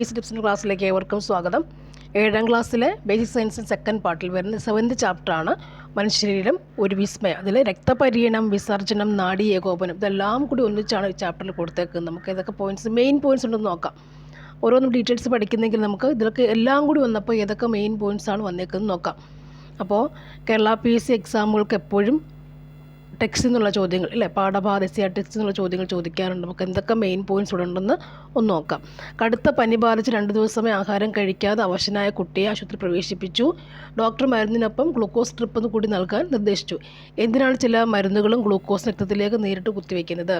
Basic ടിപ്സിന്റെ ക്ലാസ്സിലേക്ക് ഏവർക്കും സ്വാഗതം. ഏഴാം ക്ലാസ്സിലെ ബേസിക് സയൻസ് സെക്കൻഡ് പാർട്ടിൽ വരുന്ന സെവൻത് ചാപ്റ്ററാണ് മനുഷ്യശരീരം ഒരു വിസ്മയം. അതിൽ രക്തപര്യണം വിസർജനം നാഡി ഏകോപനം ഇതെല്ലാം കൂടി ഒന്നിച്ചാണ് ഈ ചാപ്റ്ററിൽ കൊടുത്തേക്കുന്നത്. നമുക്ക് ഏതൊക്കെ പോയിന്റ്സ് മെയിൻ പോയിന്റ്സ് ഉണ്ടെന്ന് നോക്കാം. ഓരോന്നും ഡീറ്റെയിൽസ് പഠിക്കുന്നെങ്കിൽ നമുക്ക് ഇതിലൊക്കെ എല്ലാം കൂടി വന്നപ്പോൾ ഏതൊക്കെ മെയിൻ പോയിന്റ്സ് ആണ് വന്നേക്കുന്നത് നോക്കാം. അപ്പോൾ കേരള പി എസ് സി എക്സാമുകൾക്ക് എപ്പോഴും ടെക്സ്റ്റ് എന്നുള്ള ചോദ്യങ്ങൾ അല്ലേ പാഠഭാഗസ്യ ടെക്സ്റ്റ് എന്നുള്ള ചോദ്യങ്ങൾ ചോദിക്കാറുണ്ട്. നമുക്ക് എന്തൊക്കെ മെയിൻ പോയിന്റ്സ് ഇവിടെ ഉണ്ടെന്ന് ഒന്ന് നോക്കാം. കടുത്ത പനി ബാധിച്ച് രണ്ട് ദിവസമേ ആഹാരം കഴിക്കാതെ അവശനായ കുട്ടിയെ ആശുപത്രി പ്രവേശിപ്പിച്ചു. ഡോക്ടർ മരുന്നിനൊപ്പം ഗ്ലൂക്കോസ് ഒന്ന് കൂടി നൽകാൻ നിർദ്ദേശിച്ചു. എന്തിനാണ് ചില മരുന്നുകളും ഗ്ലൂക്കോസ് രക്തത്തിലേക്ക് നേരിട്ട് കുത്തിവെക്കുന്നത്?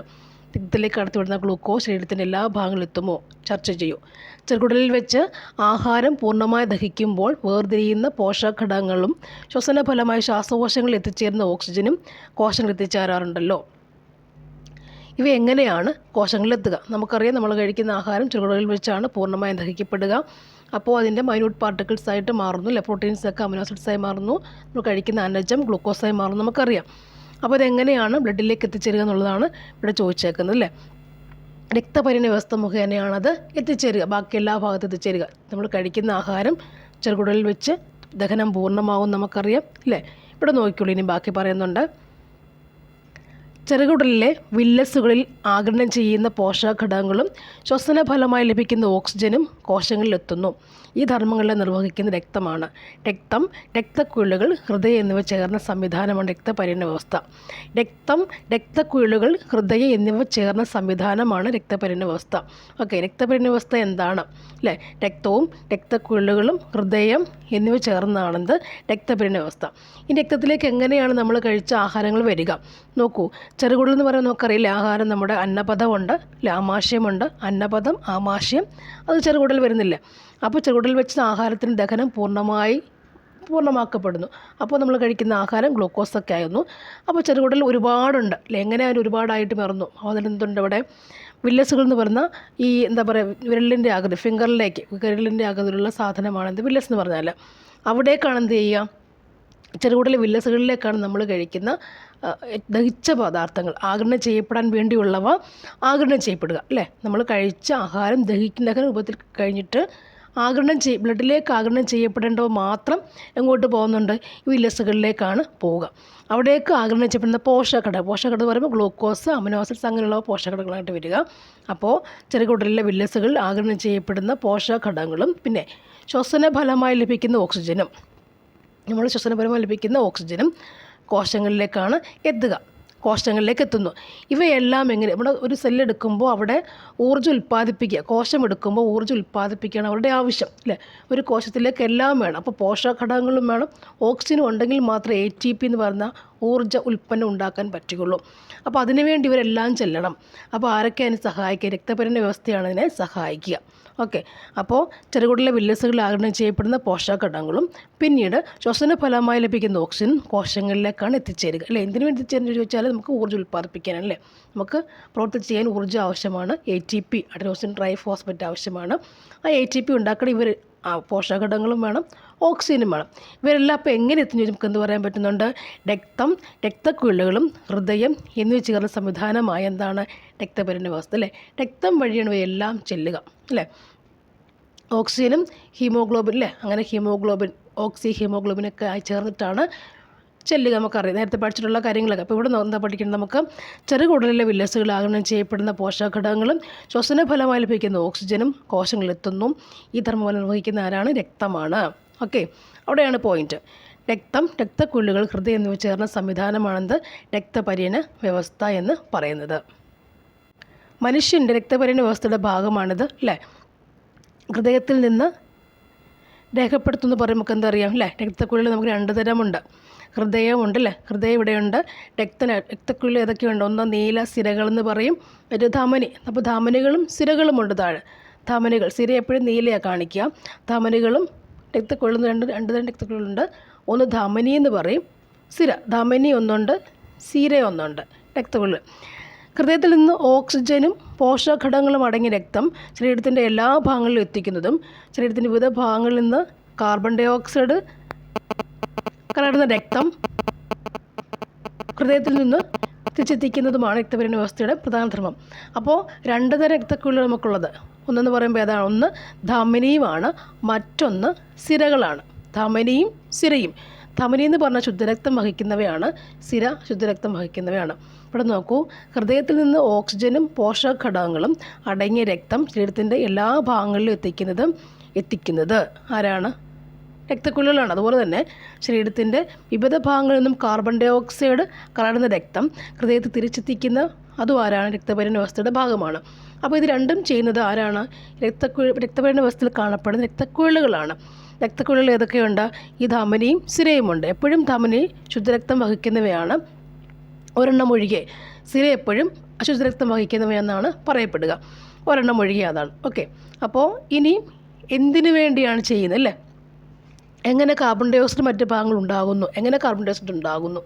രക്തത്തിലേക്ക് കടത്തിവിടുന്ന ഗ്ലൂക്കോസ് ശരീരത്തിന്റെ എല്ലാ ഭാഗങ്ങളിലും എത്തുമോ ചർച്ച ചെയ്യൂ. ചെറുകുടലിൽ വെച്ച് ആഹാരം പൂർണമായി ദഹിക്കുമ്പോൾ വേർതിരിയുന്ന പോഷകഘടകങ്ങളും ശ്വസന ഫലമായി ശ്വാസകോശങ്ങളിൽ എത്തിച്ചേരുന്ന ഓക്സിജനും കോശങ്ങളിൽ എത്തിച്ചേരാറുണ്ടല്ലോ. ഇവ എങ്ങനെയാണ് കോശങ്ങളിലെത്തുക? നമുക്കറിയാം നമ്മൾ കഴിക്കുന്ന ആഹാരം ചെറുകുടലിൽ വെച്ചാണ് പൂർണമായും ദഹിക്കപ്പെടുക. അപ്പോൾ അതിന്റെ മൈന്യൂട്ട് പാർട്ടിക്കിൾസ് ആയിട്ട് മാറുന്നു. അല്ലെ പ്രോട്ടീൻസ് ഒക്കെ അമിനോസിഡ്സ് ആയി മാറുന്നു. നമ്മൾ കഴിക്കുന്ന അനജം ഗ്ലൂക്കോസായി മാറുന്നു. നമുക്കറിയാം. അപ്പോൾ അതെങ്ങനെയാണ് ബ്ലഡിലേക്ക് എത്തിച്ചേരുക എന്നുള്ളതാണ് ഇവിടെ ചോദിച്ചേക്കുന്നത് അല്ലേ? രക്തപരിണ വ്യവസ്ഥ മുഖേനയാണത് എത്തിച്ചേരുക. ബാക്കി എല്ലാ ഭാഗത്തും എത്തിച്ചേരുക. നമ്മൾ കഴിക്കുന്ന ആഹാരം ചെറുകുടലിൽ വെച്ച് ദഹനം പൂർണമാവും നമുക്കറിയാം അല്ലേ? ഇവിടെ നോക്കിക്കോളൂ. ഇനി ബാക്കി പറയുന്നുണ്ട്. ചെറുകുടലിലെ വില്ലസുകളിൽ ആഗിരണം ചെയ്യുന്ന പോഷകഘടകങ്ങളും ശ്വസന ഫലമായി ലഭിക്കുന്ന ഓക്സിജനും കോശങ്ങളിലെത്തുന്നു. ഈ ധർമ്മങ്ങളെ നിർവഹിക്കുന്ന രക്തമാണ്. രക്തം രക്തക്കുഴലുകൾ ഹൃദയം എന്നിവ ചേർന്ന സംവിധാനമാണ് രക്തപരിണ വ്യവസ്ഥ രക്തം രക്തക്കുഴലുകൾ ഹൃദയം എന്നിവ ചേർന്ന സംവിധാനമാണ് രക്തപരിണ വ്യവസ്ഥ ഓക്കെ രക്തപരിണ വ്യവസ്ഥ എന്താണ്? അല്ലേ രക്തവും രക്തക്കുഴലുകളും ഹൃദയം എന്നിവ ചേർന്നതാണെന്ത്? രക്തപരിണ വ്യവസ്ഥ ഈ രക്തത്തിലേക്ക് എങ്ങനെയാണ് നമ്മൾ കഴിച്ച ആഹാരങ്ങൾ വരിക? നോക്കൂ ചെറുകുടൽ എന്ന് പറയുന്ന നമുക്കറിയില്ല. ആഹാരം നമ്മുടെ അന്നപദമുണ്ട്. അല്ലെ ആമാശയമുണ്ട് അന്നപദം ആമാശയം അത് ചെറുകുടൽ വരുന്നില്ല. അപ്പോൾ ചെറുകുടൽ വെച്ച ആഹാരത്തിന് ദഹനം പൂർണമായി പൂർണമാക്കപ്പെടുന്നു. അപ്പോൾ നമ്മൾ കഴിക്കുന്ന ആഹാരം ഗ്ലൂക്കോസ് ഒക്കെ ആയിരുന്നു. അപ്പോൾ ചെറുകുടൽ ഒരുപാടുണ്ട്. അല്ലെ അവർ ഒരുപാടായിട്ട് മറന്നു. അതിലെന്തുണ്ട് ഇവിടെ വില്ലസുകൾ എന്ന് പറയുന്ന ഈ എന്താ പറയുക വിരലിന്റെ ആകൃതി ഫിംഗറിലേക്ക് വിരലിന്റെ ആകൃതിയിലുള്ള സാധനമാണ് എന്ത് വില്ലസ് എന്ന് പറഞ്ഞാൽ. അവിടേക്കാണ് എന്ത് ചെയ്യുക? ചെറുകുടൽ വില്ലസുകളിലേക്കാണ് നമ്മൾ കഴിക്കുന്ന ദഹിച്ച പദാർത്ഥങ്ങൾ ആഗിരണം ചെയ്യപ്പെടാൻ വേണ്ടിയുള്ളവ ആഗിരണം ചെയ്യപ്പെടുക അല്ലേ? നമ്മൾ കഴിച്ച ആഹാരം ദഹിക്കുന്ന രൂപത്തിൽ കഴിഞ്ഞിട്ട് ആഗിരണം ചെയ് ബ്ലഡിലേക്ക് ആഗിരണം ചെയ്യപ്പെടേണ്ടവ മാത്രം എങ്ങോട്ട് പോകുന്നുണ്ട്? വില്ലസുകളിലേക്കാണ് പോവുക. അവിടേക്ക് ആഗിരണം ചെയ്യപ്പെടുന്ന പോഷകഘടകം പോഷകഘടകം എന്ന് പറയുമ്പോൾ ഗ്ലൂക്കോസ് അമിനോസിഡ്സ് അങ്ങനെയുള്ള പോഷകഘടകങ്ങളായിട്ട് വരിക. അപ്പോൾ ചെറുകുടലിലെ വില്ലസുകൾ ആഗിരണം ചെയ്യപ്പെടുന്ന പോഷകഘടകങ്ങളും പിന്നെ ശ്വസന ഫലമായി ലഭിക്കുന്ന ഓക്സിജനും നമ്മൾ ശ്വസനപരമായി ലഭിക്കുന്ന ഓക്സിജനും കോശങ്ങളിലേക്കാണ് എത്തുക. കോശങ്ങളിലേക്ക് എത്തുന്നു ഇവയെല്ലാം എങ്ങനെ ഇവിടെ ഒരു സെല്ല് എടുക്കുമ്പോൾ അവിടെ ഊർജം ഉൽപ്പാദിപ്പിക്കുക കോശം എടുക്കുമ്പോൾ ഊർജം ഉൽപ്പാദിപ്പിക്കുകയാണ് അവരുടെ ആവശ്യം അല്ലേ? ഒരു കോശത്തിലേക്ക് എല്ലാം വേണം. അപ്പോൾ പോഷകഘടകങ്ങളും വേണം. ഓക്സിജനും ഉണ്ടെങ്കിൽ മാത്രമേ എ ടി പി എന്ന് പറയുന്ന ഊർജ ഉൽപ്പന്നം ഉണ്ടാക്കാൻ പറ്റുകയുള്ളൂ. അപ്പോൾ അതിനുവേണ്ടി ഇവരെല്ലാം ചെല്ലണം. അപ്പോൾ ആരൊക്കെ അതിനെ സഹായിക്കുക? രക്തപരിണ വ്യവസ്ഥയാണ് അതിനെ സഹായിക്കുക. ഓക്കെ. അപ്പോൾ ചെറുകുടലിലെ വില്ലസുകളിൽ ആഗിരണം ചെയ്യപ്പെടുന്ന പോഷകഘടകങ്ങളും പിന്നീട് ശ്വസന ഫലമായി ലഭിക്കുന്ന ഓക്സിജൻ കോശങ്ങളിലേക്കാണ് എത്തിച്ചേരുക. അല്ലേ? എന്തിനു വേണ്ടി എത്തിച്ചേരുന്നത് ചോദിച്ചാൽ നമുക്ക് ഊർജം ഉൽപ്പാദിപ്പിക്കാനല്ലേ നമുക്ക് പ്രവർത്തിച്ച് ചെയ്യാൻ ഊർജം ആവശ്യമാണ്. A T P adenosine triphosphate ആവശ്യമാണ്. ആ എ ടി പി ഉണ്ടാക്കണം ഇവർ പോഷകഘടകങ്ങളും വേണം ഓക്സിജനും വേണം. ഇവരെല്ലാം അപ്പോൾ എങ്ങനെ എത്തുന്നു നമുക്ക് എന്ത് പറയാൻ പറ്റുന്നുണ്ട്? രക്തം രക്തക്കുഴലുകളും ഹൃദയം എന്നിവ ചേർന്ന സംവിധാനമായ എന്താണ് രക്തപരിണ വ്യവസ്ഥ അല്ലേ? രക്തം വഴിയാണ് ഇവയെല്ലാം ചെല്ലുക അല്ലേ? ഓക്സിജനും ഹീമോഗ്ലോബിൻ അല്ലേ? അങ്ങനെ ഹീമോഗ്ലോബിൻ ഓക്സി ഹീമോഗ്ലോബിനൊക്കെ ആയി ചേർന്നിട്ടാണ് ചെല്ലുക നമുക്കറിയാം. നേരത്തെ പഠിച്ചിട്ടുള്ള കാര്യങ്ങളൊക്കെ. അപ്പോൾ ഇവിടെ എന്താ പഠിക്കുന്നത്? നമുക്ക് ചെറുകുടലിലെ വില്ലസുകൾ ആകണം ചെയ്യപ്പെടുന്ന പോഷകഘടകങ്ങളും ശ്വസന ഫലമായി ലഭിക്കുന്ന ഓക്സിജനും കോശങ്ങളിലെത്തുന്നു ഈ ധർമ്മം നിർവഹിക്കുന്ന ആരാണ്? രക്തമാണ്. ഓക്കെ. അവിടെയാണ് പോയിന്റ്. രക്തം രക്തക്കുള്ളുകൾ ഹൃദയം എന്നിവ ചേർന്ന സംവിധാനമാണെന്ന് രക്തപര്യന വ്യവസ്ഥ എന്ന് പറയുന്നത്. മനുഷ്യന്റെ രക്തപര്യന വ്യവസ്ഥയുടെ ഭാഗമാണിത് അല്ലേ? ഹൃദയത്തിൽ നിന്ന് രേഖപ്പെടുത്തുമെന്ന് പറയുമ്പോൾ നമുക്ക് എന്താ അറിയാം അല്ലേ? രക്തക്കുള്ളിൽ നമുക്ക് രണ്ട് തരമുണ്ട്. ഹൃദയമുണ്ട് അല്ലേ ഹൃദയം ഇവിടെയുണ്ട്. രക്തന രക്തക്കുഴൽ ഏതൊക്കെയുണ്ട്? ഒന്ന് നീല സിരകൾ എന്ന് പറയും. ഒരു ധമനി. അപ്പോൾ ധമനികളും സിരകളുമുണ്ട് താഴെ. ധമനികൾ. സിര എപ്പോഴും നീലയാണ് കാണിക്കുക. ധമനികളും രക്തക്കുഴൽ രണ്ട് രണ്ട് തരം രക്തക്കുഴലുണ്ട് ഒന്ന് ധമനി എന്ന് പറയും. സിര. ധമനി ഒന്നുണ്ട് സിര ഒന്നുണ്ട്. രക്തക്കുഴൽ ഹൃദയത്തിൽ നിന്ന് ഓക്സിജനും പോഷകഘടകങ്ങളും അടങ്ങിയ രക്തം ശരീരത്തിന്റെ എല്ലാ ഭാഗങ്ങളിലും എത്തിക്കുന്നതും ശരീരത്തിന്റെ വിവിധ ഭാഗങ്ങളിൽ നിന്ന് കാർബൺ ഡൈ ഓക്സൈഡ് കലർന്ന രക്തം ഹൃദയത്തിൽ നിന്ന് തിരിച്ചെത്തിക്കുന്നതുമാണ് രക്തപരിണ വ്യവസ്ഥയുടെ പ്രധാന ധർമ്മം. അപ്പോൾ രണ്ട് തരം രക്തക്കുഴലുകൾ നമുക്കുള്ളത്. ഒന്നെന്ന് പറയുമ്പോൾ ഏതാണ്? ഒന്ന് ധമനിയുമാണ് മറ്റൊന്ന് സിരകളാണ്. ധമനിയും സിരയും. ധമനി എന്ന് പറഞ്ഞാൽ ശുദ്ധരക്തം വഹിക്കുന്നവയാണ് സിര ശുദ്ധരക്തം വഹിക്കുന്നവയാണ്. ഇവിടെ നോക്കൂ ഹൃദയത്തിൽ നിന്ന് ഓക്സിജനും പോഷക ഘടകങ്ങളും അടങ്ങിയ രക്തം ശരീരത്തിന്റെ എല്ലാ ഭാഗങ്ങളിലും എത്തിക്കുന്നത് എത്തിക്കുന്നത് ആരാണ്? രക്തക്കുഴലുകളാണ് അതുപോലെ തന്നെ ശരീരത്തിന്റെ വിവിധ ഭാഗങ്ങളിൽ നിന്നും കാർബൺ ഡൈ ഓക്സൈഡ് കലർന്ന രക്തം ഹൃദയത്തിൽ തിരിച്ചെത്തിക്കുന്ന അതും ആരാണ് രക്തപരിണ വ്യവസ്ഥയുടെ ഭാഗമാണ്. അപ്പോൾ ഇത് രണ്ടും ചെയ്യുന്നത് ആരാണ്? രക്തക്കുഴ രക്തപരിണ വ്യവസ്ഥയിൽ കാണപ്പെടുന്ന രക്തക്കുഴലുകളാണ്. രക്തക്കുഴലുകൾ ഏതൊക്കെയുണ്ട്? ഈ ധമനിയും സിരയുമുണ്ട്. എപ്പോഴും ധമനി ശുദ്ധരക്തം വഹിക്കുന്നവയാണ്. ഒരെണ്ണം ഒഴികെ. സിര എപ്പോഴും അശുദ്ധരക്തം വഹിക്കുന്നവയെന്നാണ് പറയപ്പെടുക. ഒരെണ്ണം ഒഴികെ അതാണ്. ഓക്കെ. അപ്പോൾ ഇനി എന്തിനു വേണ്ടിയാണ് ചെയ്യുന്നത്? അല്ലേ? എങ്ങനെ കാർബൺ ഡൈ ഓക്സൈഡ് മറ്റ് ഭാഗങ്ങൾ ഉണ്ടാകുന്നു? എങ്ങനെ കാർബൺ ഡൈ ഓക്സൈഡ് ഉണ്ടാകുന്നു?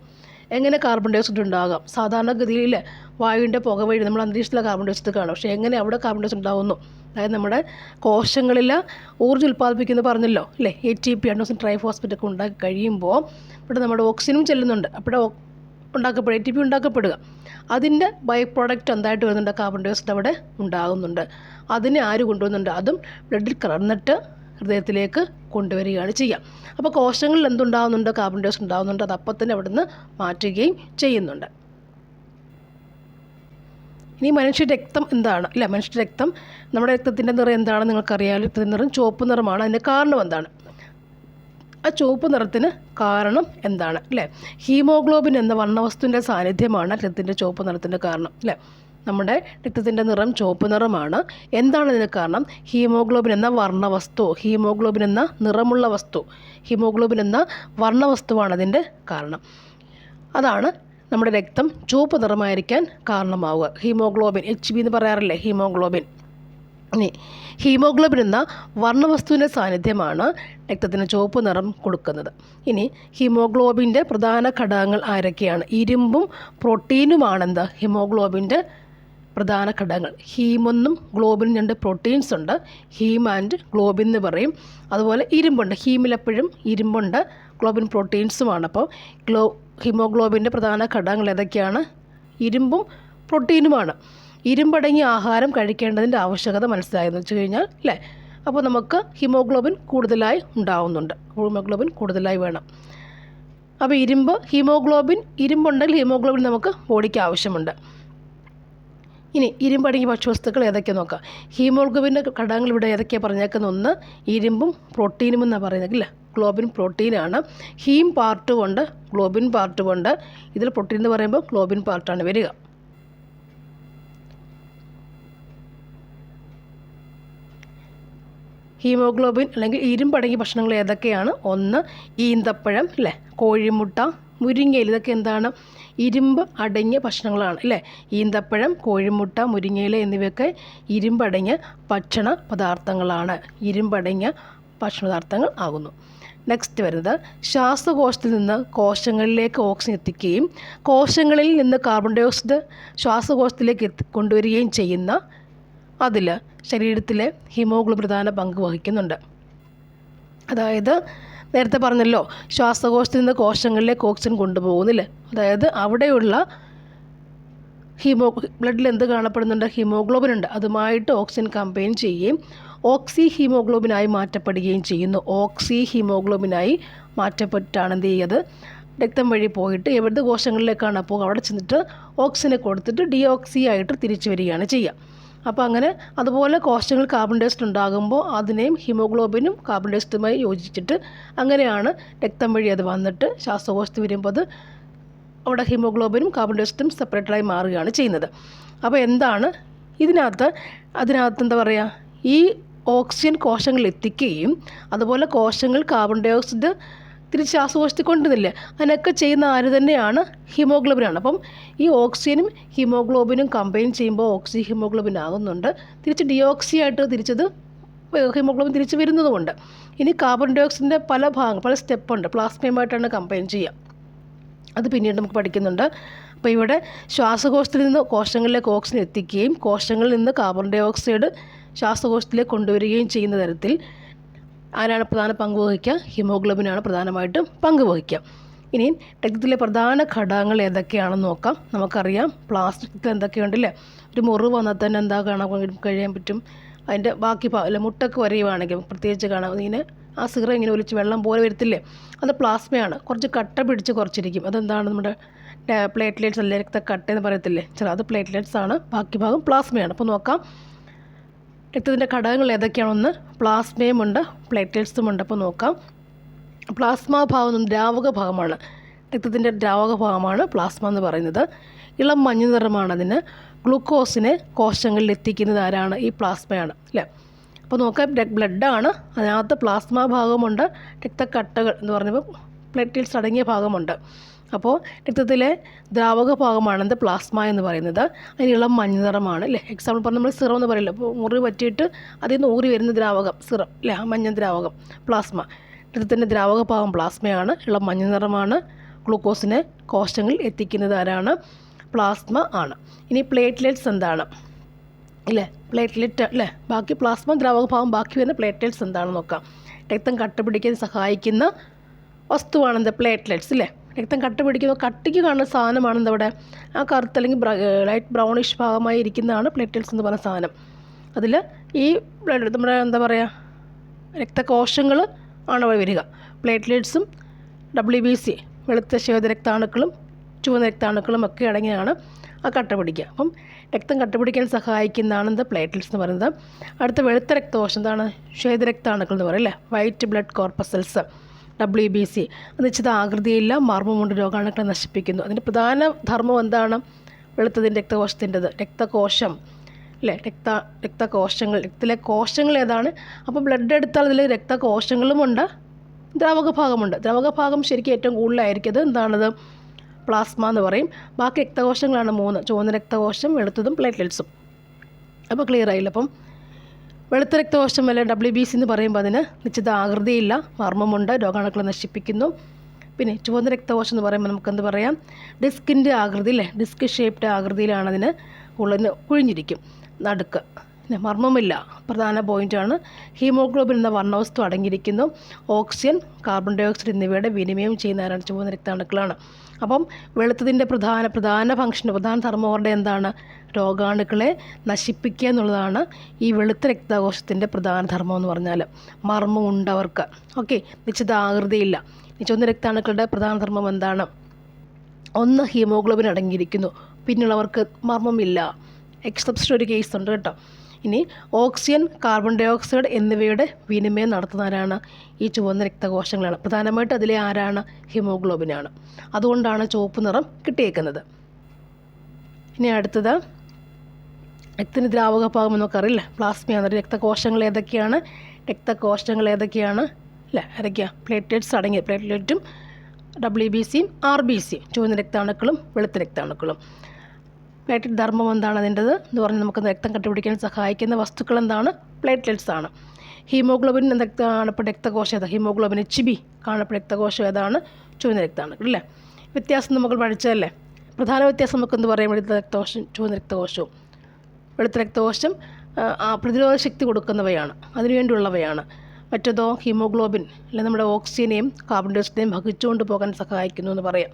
എങ്ങനെ കാർബൺ ഡൈ ഓക്സൈഡ് ഉണ്ടാകാം? സാധാരണഗതിയിൽ വായുവിന്റെ പുക വഴി നമ്മൾ അന്തരീക്ഷത്തിലെ കാർബൺ ഡൈ ഓക്സൈഡ് കാണും. പക്ഷേ എങ്ങനെ അവിടെ കാർബൺ ഡൈ ഓക്സൈഡ് ഉണ്ടാകുന്നു? അതായത് നമ്മുടെ കോശങ്ങളിൽ ഊർജം ഉൽപ്പാദിപ്പിക്കുന്നത് പറഞ്ഞല്ലോ അല്ലേ? A T P adenosine triphosphate ഒക്കെ ഉണ്ടാക്കി കഴിയുമ്പോൾ ഇവിടെ നമ്മുടെ ഓക്സിജനും ചെല്ലുന്നുണ്ട്. അപ്പോൾ ഉണ്ടാക്കപ്പെടുക എ ടി പി ഉണ്ടാക്കപ്പെടുക. അതിന്റെ ബൈ പ്രോഡക്റ്റ് എന്തായിട്ട് വരുന്നുണ്ട്? കാർബൺ ഡൈ ഓക്സൈഡ് അവിടെ ഉണ്ടാകുന്നുണ്ട്. അതിനെ ആര് കൊണ്ടുവന്നുണ്ട് അതും ബ്ലഡിൽ കലർന്നിട്ട് ഹൃദയത്തിലേക്ക് കൊണ്ടുവരികയാണ് ചെയ്യുക. അപ്പോൾ കോശങ്ങളിൽ എന്തുണ്ടാകുന്നുണ്ട് കാർബൺ ഡൈ ഓക്സൈഡ് ഉണ്ടാകുന്നുണ്ട് അത് അപ്പം തന്നെ അവിടുന്ന് മാറ്റുകയും ചെയ്യുന്നുണ്ട്. ഇനി മനുഷ്യ രക്തം എന്താണ്? അല്ല മനുഷ്യ രക്തം നമ്മുടെ രക്തത്തിന്റെ നിറം എന്താണെന്ന് നിങ്ങൾക്കറിയാം രക്തത്തിന്റെ നിറം ചുവപ്പ് നിറമാണ്. അതിന്റെ കാരണം എന്താണ്? ആ ചുവപ്പ് നിറത്തിന് കാരണം എന്താണ്? അല്ലേ? ഹീമോഗ്ലോബിൻ എന്ന വർണവസ്തുവിന്റെ സാന്നിധ്യമാണ് രക്തത്തിന്റെ ചുവപ്പ് നിറത്തിന്റെ കാരണം. അല്ലേ? നമ്മുടെ രക്തത്തിന്റെ നിറം ചുവപ്പ് നിറമാണ്. എന്താണ് ഇതിന് കാരണം? ഹീമോഗ്ലോബിൻ എന്ന വർണവസ്തു ഹീമോഗ്ലോബിൻ എന്ന നിറമുള്ള വസ്തു ഹീമോഗ്ലോബിൻ എന്ന വർണവസ്തുവാണ് അതിന്റെ കാരണം. അതാണ് നമ്മുടെ രക്തം ചുവപ്പ് നിറമായിരിക്കാൻ കാരണമാവുക. ഹീമോഗ്ലോബിൻ എച്ച് ബി എന്ന് പറയാറില്ലേ? ഹീമോഗ്ലോബിൻ. ഇനി ഹീമോഗ്ലോബിൻ എന്ന വർണവസ്തുവിന്റെ സാന്നിധ്യമാണ് രക്തത്തിന് ചുവപ്പ് നിറം കൊടുക്കുന്നത്. ഇനി ഹീമോഗ്ലോബിന്റെ പ്രധാന ഘടകങ്ങൾ ആരൊക്കെയാണ്? ഇരുമ്പും പ്രോട്ടീനുമാണ് എന്താ ഹീമോഗ്ലോബിന്റെ പ്രധാന ഘടകങ്ങൾ. ഹീമൊന്നും ഗ്ലോബിനും രണ്ട് പ്രോട്ടീൻസ് ഉണ്ട്. ഹീം ആൻഡ് ഗ്ലോബിൻ എന്ന് പറയും. അതുപോലെ ഇരുമ്പുണ്ട്. ഹീമിലെപ്പോഴും ഇരുമ്പുണ്ട്. ഗ്ലോബിൻ പ്രോട്ടീൻസുമാണ്. അപ്പോൾ ഗ്ലോ ഹീമോഗ്ലോബിന്റെ പ്രധാന ഘടകങ്ങൾ ഏതൊക്കെയാണ്? ഇരുമ്പും പ്രോട്ടീനുമാണ്. ഇരുമ്പടങ്ങിയ ആഹാരം കഴിക്കേണ്ടതിന്റെ ആവശ്യകത മനസ്സിലായെന്ന് വെച്ച് കഴിഞ്ഞാൽ അല്ലേ? അപ്പോൾ നമുക്ക് ഹീമോഗ്ലോബിൻ കൂടുതലായി ഉണ്ടാവുന്നുണ്ട്. ഹീമോഗ്ലോബിൻ കൂടുതലായി വേണം. അപ്പോൾ ഇരുമ്പ് ഹീമോഗ്ലോബിൻ ഇരുമ്പുണ്ടെങ്കിൽ ഹീമോഗ്ലോബിൻ നമുക്ക് ബോഡിക്ക് ആവശ്യമുണ്ട്. ഇനി ഇരുമ്പടങ്ങിയ ഭക്ഷ്യവസ്തുക്കൾ ഏതൊക്കെ നോക്കാം? ഹീമോഗ്ലോബിന്റെ ഘടകങ്ങൾ ഇവിടെ ഏതൊക്കെയാണ് പറഞ്ഞേക്കുന്ന ഒന്ന് ഇരുമ്പും പ്രോട്ടീനും എന്നാണ് പറയുന്നത് ഇല്ല ഗ്ലോബിൻ പ്രോട്ടീനാണ് ഹീം പാർട്ട് കൊണ്ട് ഗ്ലോബിൻ പാർട്ട് കൊണ്ട് ഇതിൽ പ്രോട്ടീൻ എന്ന് പറയുമ്പോൾ ഗ്ലോബിൻ പാർട്ടാണ് വരിക. ഹീമോഗ്ലോബിൻ അല്ലെങ്കിൽ ഇരുമ്പടങ്ങിയ ഭക്ഷണങ്ങൾ ഏതൊക്കെയാണ്? ഒന്ന് ഈന്തപ്പഴം അല്ലേ? കോഴിമുട്ട മുരിങ്ങയില ഇതൊക്കെ എന്താണ്? ഇരുമ്പ് അടങ്ങിയ ഭക്ഷണങ്ങളാണ് അല്ലേ? ഈന്തപ്പഴം കോഴിമുട്ട മുരിങ്ങയില എന്നിവയൊക്കെ ഇരുമ്പടങ്ങിയ ഭക്ഷണ പദാർത്ഥങ്ങളാണ്. ഇരുമ്പടങ്ങിയ ഭക്ഷണ പദാർത്ഥങ്ങൾ ആകുന്നു. നെക്സ്റ്റ് വരുന്നത് ശ്വാസകോശത്തിൽ നിന്ന് കോശങ്ങളിലേക്ക് ഓക്സിജൻ എത്തിക്കുകയും കോശങ്ങളിൽ നിന്ന് കാർബൺ ഡൈ ഓക്സൈഡ് ശ്വാസകോശത്തിലേക്ക് എത്തി കൊണ്ടുവരികയും ചെയ്യുന്ന അതിൽ ശരീരത്തിലെ ഹിമോഗ്ലോബിൻ പ്രധാന പങ്ക് വഹിക്കുന്നുണ്ട്. അതായത് നേരത്തെ പറഞ്ഞല്ലോ ശ്വാസകോശത്തിൽ നിന്ന് കോശങ്ങളിലേക്ക് ഓക്സിജൻ കൊണ്ടുപോകുന്നില്ല? അതായത് അവിടെയുള്ള ഹീമോ ബ്ലഡിൽ എന്ത് കാണപ്പെടുന്നുണ്ട്? ഹീമോഗ്ലോബിൻ ഉണ്ട്. അതുമായിട്ട് ഓക്സിജൻ കമ്പൈൻ ചെയ്യുകയും ഓക്സി ഹീമോഗ്ലോബിനായി മാറ്റപ്പെടുകയും ചെയ്യുന്നു. ഓക്സി ഹീമോഗ്ലോബിനായി മാറ്റപ്പെട്ടാണ് എന്ത് ചെയ്യത്? രക്തം വഴി പോയിട്ട് എവിടുത്തെ കോശങ്ങളിലേക്കാണ് അപ്പോൾ അവിടെ ചെന്നിട്ട് ഓക്സിജനെ കൊടുത്തിട്ട് ഡിയോക്സി ആയിട്ട് തിരിച്ചു വരികയാണ് ചെയ്യുക. അപ്പോൾ അങ്ങനെ അതുപോലെ കോശങ്ങൾ കാർബൺ ഡയോക്സൈഡ് ഉണ്ടാകുമ്പോൾ അതിനെയും ഹീമോഗ്ലോബിനും കാർബൺ ഡയോക്സൈഡുമായി യോജിച്ചിട്ട് അങ്ങനെയാണ് രക്തം വഴി അത് വന്നിട്ട് ശ്വാസകോശത്ത് വരുമ്പോൾ അത് അവിടെ ഹീമോഗ്ലോബിനും കാർബൺ ഡയോക്സൈഡും സെപ്പറേറ്റഡായി മാറുകയാണ് ചെയ്യുന്നത്. അപ്പോൾ എന്താണ് ഇതിനകത്ത് അതിനകത്ത് എന്താ പറയുക ഈ ഓക്സിജൻ കോശങ്ങളിൽ എത്തിക്കുകയും അതുപോലെ കോശങ്ങൾ കാർബൺ ഡയോക്സൈഡ് തിരിച്ച് ശ്വാസകോശത്തിൽ കൊണ്ടുവന്നില്ലേ അതിനൊക്കെ ചെയ്യുന്ന ആര് തന്നെയാണ്? ഹീമോഗ്ലോബിനാണ്. അപ്പം ഈ ഓക്സിജനും ഹീമോഗ്ലോബിനും കമ്പൈൻ ചെയ്യുമ്പോൾ ഓക്സി ഹീമോഗ്ലോബിൻ ആകുന്നുണ്ട്. തിരിച്ച് ഡിയോക്സി ആയിട്ട് തിരിച്ചത് ഹീമോഗ്ലോബിൻ തിരിച്ച് വരുന്നതുമുണ്ട്. ഇനി കാർബൺ ഡയോക്സൈഡിന്റെ പല ഭാഗങ്ങൾ പല സ്റ്റെപ്പുണ്ട്. പ്ലാസ്മയുമായിട്ടാണ് കമ്പൈൻ ചെയ്യുക. അത് പിന്നീട് നമുക്ക് പഠിക്കുന്നുണ്ട്. അപ്പോൾ ഇവിടെ ശ്വാസകോശത്തിൽ നിന്ന് കോശങ്ങളിലേക്ക് ഓക്സിജൻ എത്തിക്കുകയും കോശങ്ങളിൽ നിന്ന് കാർബൺ ഡയോക്സൈഡ് ശ്വാസകോശത്തിലേക്ക് കൊണ്ടുവരികയും ചെയ്യുന്ന തരത്തിൽ ആരാണ് പ്രധാന പങ്ക് വഹിക്കുക? ഹിമോഗ്ലോബിനാണ് പ്രധാനമായിട്ടും പങ്ക് വഹിക്കുക. ഇനി രക്തത്തിലെ പ്രധാന ഘടകങ്ങൾ ഏതൊക്കെയാണെന്ന് നോക്കാം. നമുക്കറിയാം പ്ലാസ്റ്റിക് എന്തൊക്കെയുണ്ടല്ലേ? ഒരു മുറിവ് വന്നാൽ തന്നെ എന്താ കാണാൻ കഴിയാൻ പറ്റും? അതിന്റെ ബാക്കി അല്ല മുട്ടൊക്കെ വരെയുവാണെങ്കിൽ പ്രത്യേകിച്ച് കാണാം. ഇങ്ങനെ ആ സിറ ഇങ്ങനെ ഒലിച്ച് വെള്ളം പോലെ വരത്തില്ലേ? അത് പ്ലാസ്മയാണ്. കുറച്ച് കട്ട പിടിച്ച് കുറച്ചിരിക്കും. അതെന്താണ് നമ്മുടെ പ്ലേറ്റ്ലെറ്റ്സ് അല്ലെ കട്ട എന്ന് പറയത്തില്ലേ? ചില അത് പ്ലേറ്റ്ലെറ്റ്സ് ആണ്. ബാക്കി ഭാഗം പ്ലാസ്മയാണ്. അപ്പോൾ നോക്കാം. രക്തത്തിന്റെ ഘടകങ്ങൾ ഏതൊക്കെയാണെന്ന് പ്ലേറ്റ്ലെറ്റ്സും ഉണ്ട് അപ്പോൾ നോക്കാം. പ്ലാസ്മ ഭാഗം ദ്രാവക ഭാഗമാണ്. രക്തത്തിന്റെ ദ്രാവക ഭാഗമാണ് പ്ലാസ്മ എന്ന് പറയുന്നത്. ഇളം മഞ്ഞ നിറമാണ് അതിന്. ഗ്ലൂക്കോസിനെ കോശങ്ങളിൽ എത്തിക്കുന്നത് ആരാണ്? ഈ പ്ലാസ്മയാണ് അല്ലേ? അപ്പോൾ നോക്കാം. ബ്ലഡാണ് അതിനകത്ത് പ്ലാസ്മ ഭാഗമുണ്ട്. രക്തക്കട്ടകൾ എന്ന് പറഞ്ഞപ്പോൾ പ്ലേറ്റ്ലെറ്റ്സ് അടങ്ങിയ ഭാഗമുണ്ട്. അപ്പോൾ രക്തത്തിലെ ദ്രാവക ഭാഗമാണെന്ത് പ്ലാസ്മ എന്ന് പറയുന്നത്. അതിനുള്ള മഞ്ഞ നിറമാണ് അല്ലേ? എക്സാമ്പിൾ പറഞ്ഞാൽ നമ്മൾ സിറം എന്ന് പറയില്ല? അപ്പോൾ മുറി പറ്റിയിട്ട് അതിൽ നിന്ന് ഊറി വരുന്ന ദ്രാവകം സിറം അല്ലേ? മഞ്ഞ ദ്രാവകം പ്ലാസ്മ രക്തത്തിന്റെ ദ്രാവക ഭാഗം പ്ലാസ്മയാണ് ഉള്ള മഞ്ഞ നിറമാണ്. ഗ്ലൂക്കോസിനെ കോശങ്ങളിൽ എത്തിക്കുന്നത് ആരാണ്? പ്ലാസ്മ ആണ്. ഇനി പ്ലേറ്റ്ലെറ്റ്സ് എന്താണ്? അല്ലേ പ്ലേറ്റ്ലെറ്റ് അല്ലേ? ബാക്കി പ്ലാസ്മ ദ്രാവക ഭാഗം ബാക്കി വരുന്ന പ്ലേറ്റ്ലെറ്റ്സ് എന്താണെന്ന് നോക്കാം. രക്തം കട്ടപിടിക്കാൻ സഹായിക്കുന്ന വസ്തുവാണെന്ത് പ്ലേറ്റ്ലെറ്റ്സ് ഇല്ലേ? രക്തം കട്ട പിടിക്കുമ്പോൾ കട്ടിക്ക് കാണുന്ന സാധനമാണ് അവിടെ ആ കറുത്ത അല്ലെങ്കിൽ ലൈറ്റ് ബ്രൗണിഷ് ഭാഗമായി ഇരിക്കുന്നതാണ് പ്ലേറ്റ്ലെറ്റ്സ് എന്ന് പറയുന്ന സാധനം. അതിൽ ഈ ബ്ലഡ് നമ്മുടെ എന്താ പറയുക രക്തകോശങ്ങൾ ആണ് വരിക. പ്ലേറ്റ്ലെറ്റ്സും ഡബ്ല്യു ബി സി വെളുത്ത ശ്വേതരക്താണുക്കളും ചുവന്ന രക്താണുക്കളും ഒക്കെ അടങ്ങിയാണ് ആ കട്ട പിടിക്കുക. അപ്പം രക്തം കട്ട പിടിക്കാൻ സഹായിക്കുന്നതാണ് എന്താ പ്ലേറ്റ്ലെറ്റ്സ് എന്ന് പറയുന്നത്. അടുത്ത വെളുത്ത രക്തകോശം എന്താണ്? ശ്വേത രക്താണുക്കൾ എന്ന് പറയും അല്ലേ? White blood corpuscles W B C നിശ്ചിത ആകൃതിയില്ല മർമ്മമുണ്ട് രോഗാണുക്കളെ നശിപ്പിക്കുന്നു. അതിന്റെ പ്രധാന ധർമ്മം എന്താണ്? വെളുത്തതിന്റെ രക്തകോശത്തിന്റെത്. രക്തകോശം അല്ലേ? രക്ത രക്തകോശങ്ങൾ. രക്തത്തിലെ കോശങ്ങൾ ഏതാണ്? അപ്പോൾ ബ്ലഡ് എടുത്താൽ അതിൽ രക്തകോശങ്ങളുമുണ്ട് ദ്രാവക ഭാഗമുണ്ട്. ഭാഗം ശരിക്കും ഏറ്റവും കൂടുതലായിരിക്കും. അത് എന്താണത്? പ്ലാസ്മ എന്ന് പറയും. ബാക്കി രക്തകോശങ്ങളാണ് മൂന്ന്. ചുവന്ന രക്തകോശം വെളുത്തതും പ്ലേറ്റ്ലെറ്റ്സും അപ്പോൾ ക്ലിയർ ആയില്ല? അപ്പം വെളുത്ത രക്തകോശം അല്ലെ ഡബ്ല്യു ബി സി എന്ന് പറയുമ്പോൾ അതിന് നിശ്ചിത ആകൃതിയില്ല മർമ്മമുണ്ട് രോഗാണുക്കളെ നശിപ്പിക്കുന്നു. പിന്നെ ചുവന്ന രക്തകോശം എന്ന് പറയുമ്പോൾ നമുക്ക് എന്ത് പറയാം? ഡിസ്കിന്റെ ആകൃതി അല്ലേ ഡിസ്ക് ഷേപ്ഡ് ആകൃതിയിലാണ് അതിന് ഉള്ളതിന് കുഴിഞ്ഞിരിക്കും നടുക്ക്. പിന്നെ മർമ്മമില്ല പ്രധാന പോയിന്റാണ് ഹീമോഗ്ലോബിൻ എന്ന വർണവസ്തു അടങ്ങിയിരിക്കുന്നു. ഓക്സിജൻ കാർബൺ ഡൈ ഓക്സൈഡ് എന്നിവയുടെ വിനിമയം ചെയ്യുന്ന ആരാണ്? ചുവന്ന രക്താണുക്കളാണ്. അപ്പം വെളുത്തതിന്റെ പ്രധാന പ്രധാന ഫംഗ്ഷൻ പ്രധാന ധർമ്മവരുടെ എന്താണ്? രോഗാണുക്കളെ നശിപ്പിക്കുക എന്നുള്ളതാണ് ഈ വെളുത്ത രക്തകോശത്തിന്റെ പ്രധാന ധർമ്മം എന്ന് പറഞ്ഞാൽ മർമ്മം ഉണ്ടവർക്ക്. ഓക്കെ നിശ്ചിത ആകൃതിയില്ല നിശ്ചിത രക്താണുക്കളുടെ പ്രധാന ധർമ്മം എന്താണ്? ഒന്ന് ഹീമോഗ്ലോബിൻ അടങ്ങിയിരിക്കുന്നു. പിന്നുള്ളവർക്ക് മർമ്മമില്ല. എക്സെപ്ഷൻ ഒരു കേസ് ഉണ്ട് കേട്ടോ. ഇനി ഓക്സിജൻ കാർബൺ ഡൈ ഓക്സൈഡ് എന്നിവയുടെ വിനിമയം നടത്തുന്നവരാണ് ഈ ചുവന്ന രക്തകോശങ്ങളാണ്. പ്രധാനമായിട്ട് അതിലെ ആരാണ്? ഹിമോഗ്ലോബിനാണ് അതുകൊണ്ടാണ് ചുവപ്പ് നിറം കിട്ടിയേക്കുന്നത്. ഇനി അടുത്തത് രക്തത്തിന് ദ്രാവക ഭാഗം അറിയില്ല? പ്ലാസ്മയാണ് രക്തകോശങ്ങൾ ഏതൊക്കെയാണ്? രക്തകോശങ്ങൾ ഏതൊക്കെയാണ്? അല്ല? ഏതൊക്കെയാണ് പ്ലേറ്റ്ലെറ്റ്സ് അടങ്ങിയ പ്ലേറ്റ്ലെറ്റും ഡബ്ല്യു ബി സിയും ആർ ബി സിയും ചുവന്ന രക്താണുക്കളും വെളുത്ത രക്താണുക്കളും. പ്ലേറ്റ്ലെറ്റ് ധർമ്മം എന്താണ് അതിന്റെത് എന്ന് പറഞ്ഞാൽ നമുക്ക് രക്തം കണ്ടുപിടിക്കാൻ സഹായിക്കുന്ന വസ്തുക്കൾ എന്താണ്? പ്ലേറ്റ്ലെറ്റ്സ് ആണ്. ഹീമോഗ്ലോബിൻ ഇപ്പോൾ രക്തകോശം ഏതാ? ഹീമോഗ്ലോബിൻ എച്ച് ബി കാണപ്പെടുന്ന രക്തകോശം ഏതാണ്? ചുവന്ന രക്തമാണ്. അല്ലേ? വ്യത്യാസം നമുക്ക് പഠിച്ചതല്ലേ? പ്രധാന വ്യത്യാസം നമുക്ക് എന്ന് പറയാം? വെളുത്ത രക്തകോശം ചുവന്ന രക്തകോശവും. വെളുത്ത രക്തകോശം പ്രതിരോധ ശക്തി കൊടുക്കുന്നവയാണ്. അതിനുവേണ്ടിയുള്ളവയാണ്. മറ്റേതോ ഹീമോഗ്ലോബിൻ അല്ലെങ്കിൽ നമ്മുടെ ഓക്സിജനെയും കാർബൺ ഡൈ ഓക്സൈഡിനെയും വഹിച്ചുകൊണ്ട് പോകാൻ സഹായിക്കുന്നു എന്ന് പറയാം.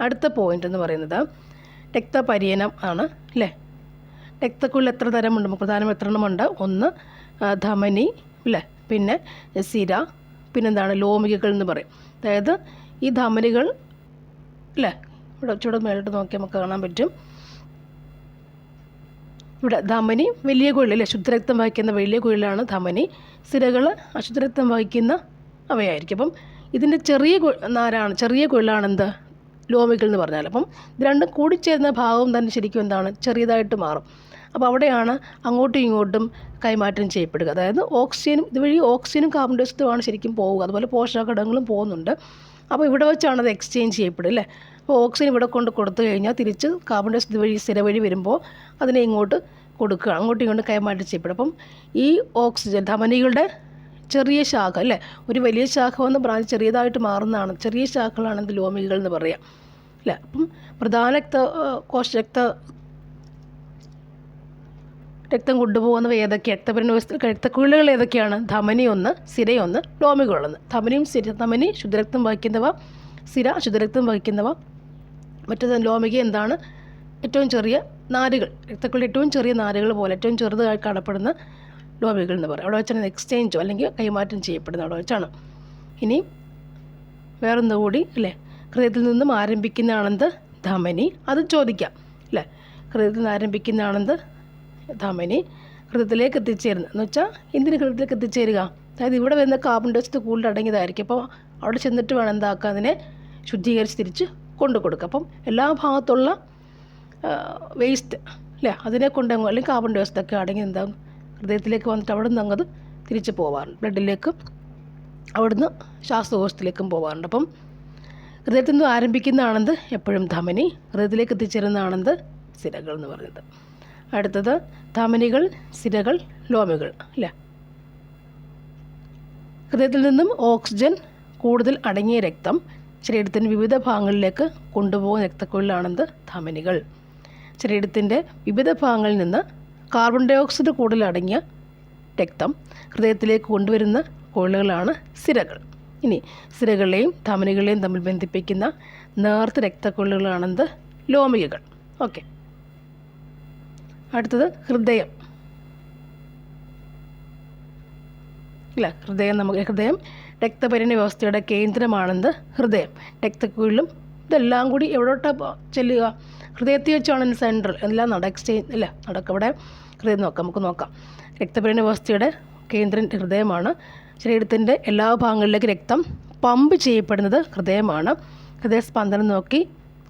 അടുത്ത പോയിന്റ് എന്ന് പറയുന്നത് രക്തപര്യനം ആണ് അല്ലേ രക്തക്കുള്ളിൽ എത്ര തരമുണ്ട്? പ്രധാനം എത്ര എണ്ണമുണ്ട് ഒന്ന് ധമനി അല്ലേ പിന്നെ സിര പിന്നെന്താണ്? ലോമികകൾ എന്ന് പറയും. അതായത് ഈ ധമനികൾ അല്ലേ ഇവിടെ ചൂട് മേലോട്ട് നോക്കി നമുക്ക് കാണാൻ പറ്റും. ഇവിടെ ധമനി വലിയ കുഴൽ അല്ലേ ശുദ്ധരക്തം വഹിക്കുന്ന വലിയ കുഴലാണ് ധമനി. സിരകൾ അശുദ്ധരക്തം വഹിക്കുന്ന അവയായിരിക്കും. അപ്പം ഇതിന്റെ ചെറിയ നാരാണ് ചെറിയ കുഴലാണ് എന്ത് ലോമികൾ എന്ന് പറഞ്ഞാൽ. അപ്പം ഇത് രണ്ടും കൂടിച്ചേരുന്ന ഭാഗവും തന്നെ ശരിക്കും എന്താണ്? ചെറിയതായിട്ട് മാറും. അപ്പോൾ അവിടെയാണ് അങ്ങോട്ടും ഇങ്ങോട്ടും കൈമാറ്റം ചെയ്യപ്പെടുക. അതായത് ഓക്സിജനും ഇതുവഴി ഓക്സിജനും കാർബൺ ഡൈ ഓക്സൈഡുമാണ് ശരിക്കും പോവുക. അതുപോലെ പോഷകഘടകങ്ങളും പോകുന്നുണ്ട്. അപ്പോൾ ഇവിടെ വെച്ചാണ് അത് എക്സ്ചേഞ്ച് ചെയ്യപ്പെടുക അല്ലേ? അപ്പോൾ ഓക്സിജൻ ഇവിടെ കൊണ്ട് കൊടുത്തു കഴിഞ്ഞാൽ തിരിച്ച് കാർബൺ ഡൈ ഓക്സൈഡ് വഴി സ്ഥിര വഴി വരുമ്പോൾ അതിനെ ഇങ്ങോട്ട് കൊടുക്കുക അങ്ങോട്ടും ഇങ്ങോട്ടും കൈമാറ്റം ചെയ്യപ്പെടും അപ്പം ഈ ഓക്സിജൻ ധമനികളുടെ ചെറിയ ശാഖ അല്ലേ? ഒരു വലിയ ശാഖ വന്ന് ബ്രാഞ്ച് ചെറിയതായിട്ട് മാറുന്നതാണ്. ചെറിയ ശാഖകളാണ് ലോമികൾ എന്ന് പറയാം. അല്ല? അപ്പം പ്രധാന രക്ത കോശ രക്ത രക്തം കൊണ്ടുപോകുന്നവ ഏതൊക്കെ? രക്തപരിണോസത്തിൽ രക്തക്കുഴലുകൾ ഏതൊക്കെയാണ്? ധമനി ഒന്ന് സിരയൊന്ന് ലോമികളൊന്ന് ധമനിയും സിര ധമനി ശുദ്ധരക്തം വഹിക്കുന്നവ സിര ശുദ്ധരക്തം വഹിക്കുന്നവ. മറ്റേത് ലോമിക എന്താണ്? ഏറ്റവും ചെറിയ നാരുകൾ. രക്തക്കുഴൽ ഏറ്റവും ചെറിയ നാരുകൾ പോലെ ഏറ്റവും ചെറുതായി കാണപ്പെടുന്ന ലോബികൾ എന്ന് പറയും. അവിടെ വെച്ചാണ് എക്സ്ചേഞ്ചോ അല്ലെങ്കിൽ കൈമാറ്റം ചെയ്യപ്പെടുന്നത്. അവിടെ വെച്ചാണ്. ഇനി വേറൊന്ന് കൂടി അല്ലേ? ഹൃദയത്തിൽ നിന്നും ആരംഭിക്കുന്നതാണെന്ത്? ധമനി. അത് ചോദിക്കാം അല്ലേ? ഹൃദയത്തിൽ നിന്ന് ആരംഭിക്കുന്നതാണെന്ത്? ധമനി. ഹൃദയത്തിലേക്ക് എത്തിച്ചേരുന്നത് എന്ന് വെച്ചാൽ എന്തിന് ഹൃദയത്തിലേക്ക് എത്തിച്ചേരുക. അതായത് ഇവിടെ വരുന്ന കാർബൺ ഡയോക്സൈഡ് കൂടുതൽ അടങ്ങിയതായിരിക്കും. അപ്പോൾ അവിടെ ചെന്നിട്ട് വേണം എന്താക്കുക അതിനെ ശുദ്ധീകരിച്ച് തിരിച്ച് കൊണ്ടു കൊടുക്കുക. അപ്പം എല്ലാ ഭാഗത്തുള്ള വേസ്റ്റ് അല്ലേ? അതിനെ കൊണ്ടങ്ങ് അല്ലെങ്കിൽ കാർബൺ ഡയോക്സൈഡ് ഒക്കെ അടങ്ങി എന്താകും ഹൃദയത്തിലേക്ക് വന്നിട്ട് അവിടെ നിന്ന് അങ്ങത് തിരിച്ച് പോകാറുണ്ട് ബ്ലഡിലേക്ക് അവിടുന്ന് ശ്വാസകോശത്തിലേക്കും പോവാറുണ്ട്. അപ്പം ഹൃദയത്തിൽ നിന്ന് ആരംഭിക്കുന്നതാണെന്ത്? എപ്പോഴും ധമനി. ഹൃദയത്തിലേക്ക് എത്തിച്ചേരുന്നതാണെന്ത്? സിരകൾ എന്ന് പറയുന്നത്. അടുത്തത് ധമനികൾ സിരകൾ ലോമികൾ അല്ലേ? ഹൃദയത്തിൽ നിന്നും ഓക്സിജൻ കൂടുതൽ അടങ്ങിയ രക്തം ശരീരത്തിന്റെ വിവിധ ഭാഗങ്ങളിലേക്ക് കൊണ്ടുപോകുന്ന രക്തക്കുഴലാണെന്ത്? ധമനികൾ. ശരീരത്തിന്റെ വിവിധ ഭാഗങ്ങളിൽ നിന്ന് കാർബൺ ഡൈ ഓക്സൈഡ് കൂടുതലടങ്ങിയ രക്തം ഹൃദയത്തിലേക്ക് കൊണ്ടുവരുന്ന കുഴലുകളാണ് സിരകൾ. ഇനി സിരകളെയും ധമനികളെയും തമ്മിൽ ബന്ധിപ്പിക്കുന്ന നേർത്ത രക്തക്കൊള്ളുകളാണെന്ത്? ലോമികകൾ. ഓക്കെ. അടുത്തത് ഹൃദയം. ഇല്ല ഹൃദയം നമുക്ക് ഹൃദയം രക്തപരിണ വ്യവസ്ഥയുടെ കേന്ദ്രമാണെന്ത്? ഹൃദയം. രക്തക്കുഴലും ഇതെല്ലാം കൂടി എവിടോട്ടാണ് ചെല്ലുക? ഹൃദയത്തിൽ വെച്ചാണ് സെൻട്രൽ അല്ല നട എക്സ്ചേഞ്ച് അല്ല നടക്കുക ഇവിടെ ഹൃദയം നോക്കാം നമുക്ക് നോക്കാം. രക്തപരിണ വ്യവസ്ഥയുടെ കേന്ദ്രം ഹൃദയമാണ്. ശരീരത്തിന്റെ എല്ലാ ഭാഗങ്ങളിലേക്ക് രക്തം പമ്പ് ചെയ്യപ്പെടുന്നത് ഹൃദയമാണ്. ഹൃദയസ്പന്ദനം നോക്കി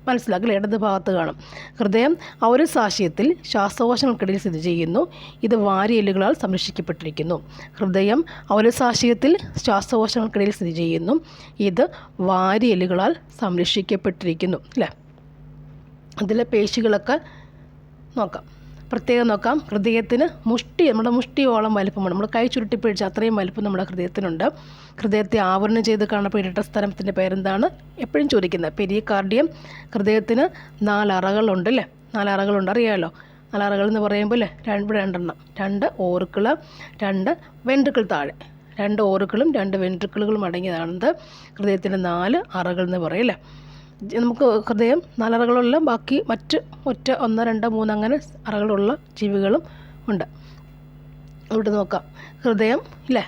മനസ്സിലാക്കൽ ഇടത് ഭാഗത്ത് കാണും. ഹൃദയം ഔരസാശയത്തിൽ ശ്വാസകോശങ്ങൾക്കിടയിൽ സ്ഥിതി ചെയ്യുന്നു. ഇത് വാരിയെല്ലുകളാൽ സംരക്ഷിക്കപ്പെട്ടിരിക്കുന്നു. ഹൃദയം ഔരസാശയത്തിൽ ശ്വാസകോശങ്ങൾക്കിടയിൽ സ്ഥിതി ചെയ്യുന്നു. ഇത് വാരിയെല്ലുകളാൽ സംരക്ഷിക്കപ്പെട്ടിരിക്കുന്നു അല്ലേ? അതിലെ പേശികളൊക്കെ നോക്കാം. പ്രത്യേകം നോക്കാം. ഹൃദയത്തിന് മുഷ്ടി നമ്മുടെ മുഷ്ടിയോളം വലിപ്പമാണ് നമ്മൾ കൈ ചുരുട്ടി പിടിച്ച അത്രയും വലിപ്പം നമ്മുടെ ഹൃദയത്തിനുണ്ട്. ഹൃദയത്തെ ആവരണം ചെയ്ത് കാണപ്പെട്ട സ്ഥലത്തിന്റെ പേരെന്താണ്? എപ്പോഴും ചോദിക്കുന്നത്. പെരിയകാർഡിയം ഹൃദയത്തിന് നാലറകളുണ്ട് അല്ലേ? നാലറകളുണ്ട് അറിയാമല്ലോ നാലറകൾ എന്ന് പറയുമ്പോൾ അല്ലേ? രണ്ട് രണ്ടെണ്ണം. രണ്ട് ഓറുക്കൾ രണ്ട് വെൻട്രുക്കൾ താഴെ. രണ്ട് ഓറുക്കളും രണ്ട് വെൻട്രുക്കളുകളും അടങ്ങിയതാണത്. ഹൃദയത്തിന്റെ നാല് അറകൾ എന്ന് പറയും അല്ലേ? നമുക്ക് ഹൃദയം നാലറകളുള്ള ബാക്കി മറ്റ് ഒറ്റ ഒന്ന് രണ്ട് മൂന്ന് അങ്ങനെ അറകളുള്ള ജീവികളും ഉണ്ട്. ഇവിടെ നോക്കാം. ഹൃദയം ഇല്ലേ?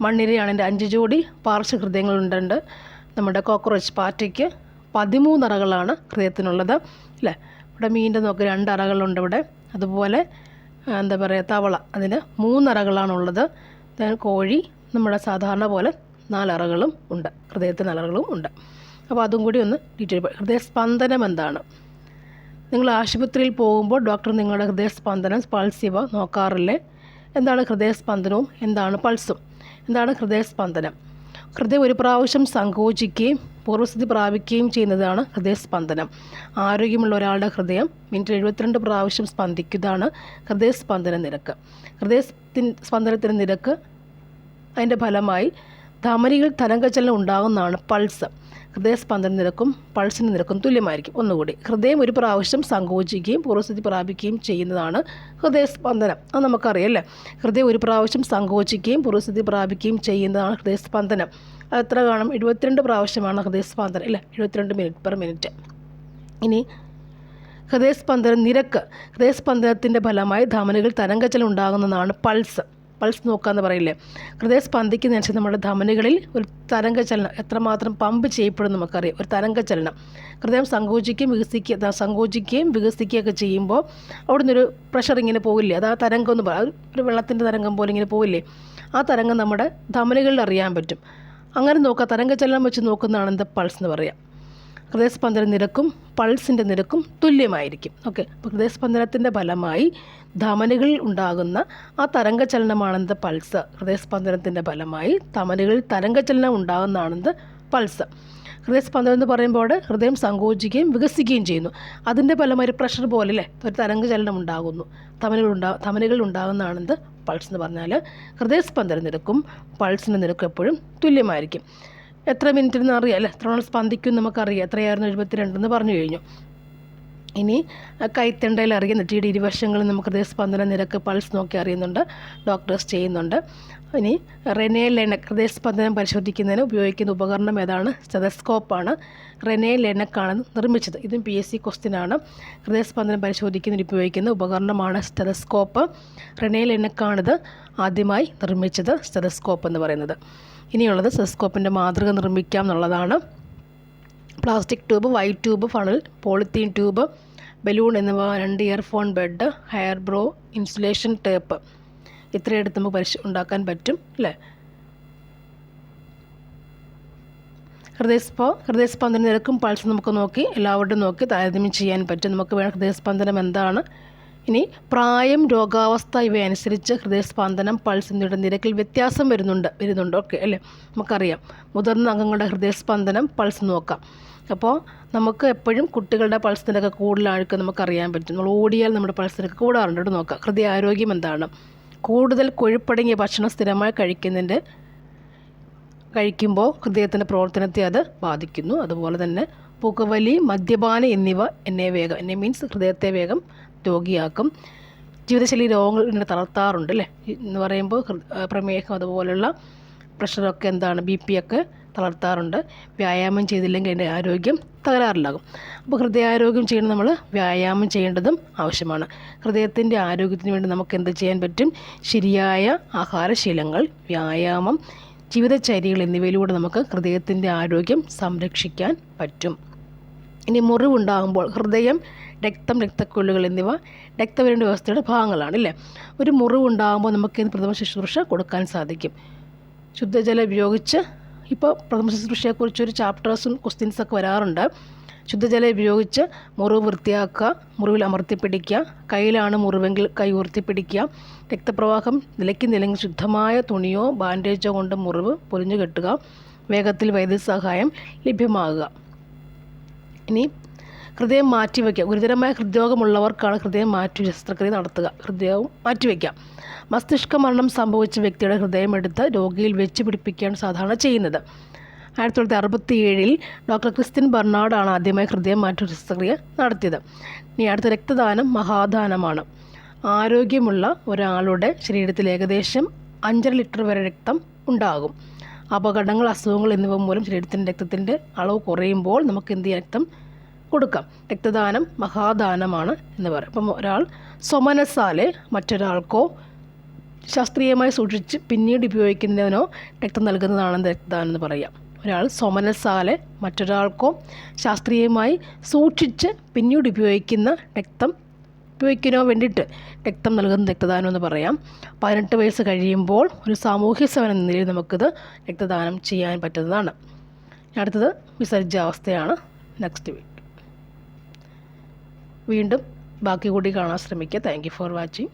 മണ്ണിരയാണ് എന്റെ അഞ്ച് ജോഡി പാർശ്വ ഹൃദയങ്ങളുണ്ടുണ്ട് നമ്മുടെ കോക്രോച്ച് പാറ്റയ്ക്ക് പതിമൂന്ന് അറകളാണ് ഹൃദയത്തിനുള്ളത്. അല്ലേ ഇവിടെ മീനിന്റെ നോക്ക് രണ്ട് അറകളുണ്ട് ഇവിടെ. അതുപോലെ എന്താ പറയുക തവള. അതിന് മൂന്നറകളാണുള്ളത് കോഴി. നമ്മുടെ സാധാരണ പോലെ നാലറകളും ഉണ്ട്. ഹൃദയത്തിന് അറകളും ഉണ്ട്. അപ്പോൾ അതും കൂടി ഒന്ന് ഡീറ്റെയിൽ ഹൃദയസ്പന്ദനം എന്താണ്? നിങ്ങൾ ആശുപത്രിയിൽ പോകുമ്പോൾ ഡോക്ടർ നിങ്ങളുടെ ഹൃദയസ്പന്ദനം പൾസ് ഇവ നോക്കാറില്ലേ? എന്താണ് ഹൃദയസ്പന്ദനവും? എന്താണ് പൾസും എന്താണ് ഹൃദയസ്പന്ദനം? ഹൃദയം ഒരു പ്രാവശ്യം സങ്കോചിക്കുകയും പൂർവസ്ഥിതി പ്രാപിക്കുകയും ചെയ്യുന്നതാണ് ഹൃദയസ്പന്ദനം. ആരോഗ്യമുള്ള ഒരാളുടെ ഹൃദയം മിനിറ്റ് എഴുപത്തിരണ്ട് പ്രാവശ്യം സ്പന്ദിക്കുന്നതാണ് ഹൃദയസ്പന്ദന നിരക്ക്. ഹൃദയ സ്പന്ദനത്തിന്റെ നിരക്ക് അതിന്റെ ഫലമായി ധമനികൾ തരംഗചലനം ഉണ്ടാകുന്നതാണ് പൾസ്. ഹൃദയസ്പന്ദന നിരക്കും പൾസിന് നിരക്കും തുല്യമായിരിക്കും. ഒന്നുകൂടി ഹൃദയം ഒരു പ്രാവശ്യം സങ്കോചിക്കുകയും പൂർവസ്ഥിതി പ്രാപിക്കുകയും ചെയ്യുന്നതാണ് ഹൃദയസ്പന്ദനം. അത് നമുക്കറിയാം അല്ലേ? ഹൃദയം ഒരു പ്രാവശ്യം സങ്കോചിക്കുകയും പൂർവസ്ഥിതി പ്രാപിക്കുകയും ചെയ്യുന്നതാണ് ഹൃദയസ്പന്ദനം. എത്ര കാണും? എഴുപത്തിരണ്ട് പ്രാവശ്യമാണ് ഹൃദയസ്പന്ദനം ഇല്ല എഴുപത്തിരണ്ട് മിനിറ്റ് പെർ മിനിറ്റ്. ഇനി ഹൃദയസ്പന്ദന നിരക്ക്. ഹൃദയസ്പന്ദനത്തിന്റെ ഫലമായി ധമനികൾ തരംഗചലനം ഉണ്ടാകുന്നതാണ് പൾസ് നോക്കുക നോക്കാന്ന് പറയില്ലേ? ഹൃദയം സ്പന്ദിക്കുന്നതനുസരിച്ച് നമ്മുടെ ധമനികളിൽ ഒരു തരംഗ ചലനം എത്രമാത്രം പമ്പ് ചെയ്യപ്പെടും നമുക്കറിയാം. ഒരു തരംഗ ചലനം ഹൃദയം സങ്കോചിക്കുകയും വികസിക്കുക സങ്കോചിക്കുകയും വികസിക്കുകയൊക്കെ ചെയ്യുമ്പോൾ അവിടുന്ന് ഒരു പ്രഷർ ഇങ്ങനെ പോകില്ലേ അത് ആ തരംഗം എന്ന് പറയാം ഒരു വെള്ളത്തിന്റെ തരംഗം പോലെ ഇങ്ങനെ പോകില്ലേ ആ തരംഗം നമ്മുടെ ധമനികളിൽ അറിയാൻ പറ്റും. അങ്ങനെ നോക്കുക തരംഗ ചലനം വെച്ച് നോക്കുന്നതാണ് എന്താ പൾസ് എന്ന് പറയാം. ഹൃദയസ്പന്ദന നിരക്കും പൾസിന്റെ നിരക്കും തുല്യമായിരിക്കും. ഓക്കെ അപ്പോൾ ഹൃദയസ്പന്ദനത്തിന്റെ ഫലമായി ധമനികളിൽ ഉണ്ടാകുന്ന ആ തരംഗചലനമാണെന്ത്? പൾസ്. ഹൃദയസ്പന്ദനത്തിന്റെ ഫലമായി ധമനികളിൽ തരംഗചലനം ഉണ്ടാകുന്നതാണെന്ത്? പൾസ്. ഹൃദയസ്പന്ദനം എന്ന് പറയുമ്പോൾ ഹൃദയം സങ്കോചിക്കുകയും വികസിക്കുകയും ചെയ്യുന്നു. അതിന്റെ ഫലമായി ഒരു പ്രഷർ പോലെ അല്ലേ? ഒരു തരംഗചലനം ഉണ്ടാകുന്നു. തമനുകൾ ഉണ്ടാ തമനുകൾ ഉണ്ടാകുന്നതാണെന്ത്? പൾസ് എന്ന് പറഞ്ഞാൽ ഹൃദയസ്പന്ദന നിരക്കും പൾസിന്റെ നിരക്കും എപ്പോഴും തുല്യമായിരിക്കും. എത്ര മിനിറ്റ് എന്ന് അറിയാം അല്ലേ എത്ര നാൾ സ്പന്ദിക്കും നമുക്കറിയാം. എത്രയായിരുന്നു എഴുപത്തിരണ്ടെന്ന് പറഞ്ഞു കഴിഞ്ഞു. ഇനി കൈത്തണ്ടയിൽ അറിയുന്ന നെറ്റിയുടെ ഇരുവശങ്ങളിൽ നമുക്ക് ഹൃദയസ്പന്ദന നിരക്ക് പൾസ് നോക്കി അറിയുന്നുണ്ട്. ഡോക്ടേഴ്സ് ചെയ്യുന്നുണ്ട്. ഇനി റെനേ ലെനക് ഹൃദയസ്പന്ദനം പരിശോധിക്കുന്നതിന് ഉപയോഗിക്കുന്ന ഉപകരണം ഏതാണ്? സ്റ്റെതസ്കോപ്പാണ്. റെനേ ലെനക്കാണ് നിർമ്മിച്ചത്. ഇതും പി എസ് സി ക്വസ്റ്റ്യനാണ് ഹൃദയസ്പന്ദനം പരിശോധിക്കുന്നതിന് ഉപയോഗിക്കുന്ന ഉപകരണമാണ് സ്റ്റെതസ്കോപ്പ്. റെനേ ലെനക്കാണിത് ആദ്യമായി നിർമ്മിച്ചത് സ്റ്റെതസ്കോപ്പ് എന്ന് പറയുന്നത്. ഇനിയുള്ളത് സെസ്കോപ്പിന്റെ മാതൃക നിർമ്മിക്കാം എന്നുള്ളതാണ്. Plastic tube white tube funnel polythene tube balloon എന്നിവ രണ്ട് earphone bed hair bro insulation tape. ഇത്രയെടുത്ത് നമുക്ക് പരിശ ഉണ്ടാക്കാൻ പറ്റും അല്ലേ? ഹൃദയസ്പോ ഹൃദയസ്പന്ദന നിരക്കും പൾസ് നമുക്ക് നോക്കി എല്ലാവരുടെയും നോക്കി താരതമ്യം ചെയ്യാൻ പറ്റും. നമുക്ക് വേണം ഹൃദയസ്പന്ദനം എന്താണ്? ഇനി പ്രായം രോഗാവസ്ഥ ഇവയനുസരിച്ച് ഹൃദയസ്പന്ദനം പൾസ് എന്നിവയുടെ നിരക്കിൽ വ്യത്യാസം വരുന്നുണ്ട് വരുന്നുണ്ട്. ഓക്കെ അല്ലേ? നമുക്കറിയാം. മുതിർന്ന അംഗങ്ങളുടെ ഹൃദയസ്പന്ദനം പൾസ് നോക്കാം. അപ്പോൾ നമുക്ക് എപ്പോഴും കുട്ടികളുടെ പൾസ് നിരക്ക് കൂടുതലായിരിക്കും നമുക്കറിയാൻ പറ്റും. നമ്മൾ ഓടിയാൽ നമ്മുടെ പൾസ് നിരക്ക് കൂടാറുണ്ട്. ഇവിടെ നോക്കാം. ഹൃദയാരോഗ്യം എന്താണ്? കൂടുതൽ കൊഴുപ്പടങ്ങിയ ഭക്ഷണം സ്ഥിരമായി കഴിക്കുന്നതിന്റെ കഴിക്കുമ്പോൾ ഹൃദയത്തിന്റെ പ്രവർത്തനത്തെ അത് ബാധിക്കുന്നു. അതുപോലെ തന്നെ പുകവലി മദ്യപാനം എന്നിവ എന്നെ വേഗം എന്നെ മീൻസ് ഹൃദയത്തെ വേഗം രോഗിയാക്കും. ജീവിതശൈലി രോഗങ്ങൾ ഇങ്ങനെ തളർത്താറുണ്ട് അല്ലേ? എന്ന് പറയുമ്പോൾ പ്രമേഹം അതുപോലുള്ള പ്രഷറൊക്കെ എന്താണ് ബി പി ഒക്കെ തളർത്താറുണ്ട്. വ്യായാമം ചെയ്തില്ലെങ്കിൽ അതിന്റെ ആരോഗ്യം തകരാറിലാകും. അപ്പോൾ ഹൃദയാരോഗ്യം ചെയ്യണം നമ്മൾ വ്യായാമം ചെയ്യേണ്ടതും ആവശ്യമാണ്. ഹൃദയത്തിന്റെ ആരോഗ്യത്തിന് വേണ്ടി നമുക്ക് എന്ത് ചെയ്യാൻ പറ്റും? ശരിയായ ആഹാരശീലങ്ങൾ വ്യായാമം ജീവിതചര്യകൾ എന്നിവയിലൂടെ നമുക്ക് ഹൃദയത്തിന്റെ ആരോഗ്യം സംരക്ഷിക്കാൻ പറ്റും. ഇനി മുറിവുണ്ടാകുമ്പോൾ ഹൃദയം രക്തം രക്തക്കൊള്ളുകൾ എന്നിവ രക്തവരണ്ട വ്യവസ്ഥയുടെ ഭാഗങ്ങളാണ് അല്ലേ ഒരു മുറിവുണ്ടാകുമ്പോൾ നമുക്ക് പ്രഥമ ശുശ്രൂഷ കൊടുക്കാൻ സാധിക്കും? ശുദ്ധജലം ഉപയോഗിച്ച് ഇപ്പോൾ പ്രഥമ ശുശ്രൂഷയെക്കുറിച്ചൊരു ചാപ്റ്റേഴ്സും ക്വസ്റ്റ്യൻസൊക്കെ വരാറുണ്ട്. ശുദ്ധജലം ഉപയോഗിച്ച് മുറിവ് വൃത്തിയാക്കുക മുറിവിൽ അമർത്തിപ്പിടിക്കുക കയ്യിലാണ് മുറിവെങ്കിൽ കൈ ഉയർത്തിപ്പിടിക്കുക രക്തപ്രവാഹം നിലയ്ക്കുന്നില്ലെങ്കിൽ ശുദ്ധമായ തുണിയോ ബാൻഡേജോ കൊണ്ട് മുറിവ് പൊലിഞ്ഞു കെട്ടുക വേഗത്തിൽ വൈദ്യസഹായം ലഭ്യമാകുക. ഇനി ഹൃദയം മാറ്റിവെക്കുക. ഗുരുതരമായ ഹൃദ്രോഗമുള്ളവർക്കാണ് ഹൃദയം മാറ്റി ശസ്ത്രക്രിയ നടത്തുക. ഹൃദയവും മാറ്റിവെക്കാം മസ്തിഷ്ക മരണം സംഭവിച്ച വ്യക്തിയുടെ ഹൃദയം എടുത്ത് രോഗിയിൽ വെച്ച് പിടിപ്പിക്കുകയാണ് സാധാരണ ചെയ്യുന്നത്. ആയിരത്തി തൊള്ളായിരത്തി അറുപത്തി ഏഴിൽ ഡോക്ടർ ക്രിസ്ത്യൻ ബർണാഡാണ് ആദ്യമായി ഹൃദയം മാറ്റി ശസ്ത്രക്രിയ നടത്തിയത്. ഇനി അടുത്ത രക്തദാനം മഹാദാനമാണ്. ആരോഗ്യമുള്ള ഒരാളുടെ ശരീരത്തിൽ ഏകദേശം അഞ്ചര ലിറ്റർ വരെ രക്തം ഉണ്ടാകും. അപകടങ്ങൾ അസുഖങ്ങൾ എന്നിവ മൂലം ശരീരത്തിന്റെ രക്തത്തിന്റെ അളവ് കുറയുമ്പോൾ നമുക്ക് എന്ത് ചെയ്യാം? രക്തം കൊടുക്കാം. രക്തദാനം മഹാദാനമാണ് എന്ന് പറയും. അപ്പം ഒരാൾ സ്വമനസാലെ മറ്റൊരാൾക്കോ ശാസ്ത്രീയമായി സൂക്ഷിച്ച് പിന്നീട് ഉപയോഗിക്കുന്നതിനോ രക്തം നൽകുന്നതാണ് രക്തദാനം എന്ന് പറയാം. ഒരാൾ സ്വമനസാലെ മറ്റൊരാൾക്കോ ശാസ്ത്രീയമായി സൂക്ഷിച്ച് പിന്നീട് ഉപയോഗിക്കുന്ന രക്തം ഉപയോഗിക്കുന്നതിനോ വേണ്ടിയിട്ട് രക്തം നൽകുന്ന രക്തദാനം എന്ന് പറയാം. പതിനെട്ട് വയസ്സ് കഴിയുമ്പോൾ ഒരു സാമൂഹ്യ സേവന നിലയിൽ നമുക്കിത് രക്തദാനം ചെയ്യാൻ പറ്റുന്നതാണ്. അടുത്തത് വിസർജ്യാവസ്ഥയാണ്. നെക്സ്റ്റ് വീഡിയോ വീണ്ടും ബാക്കി കൂടി കാണാൻ ശ്രമിക്കുക. Thank for watching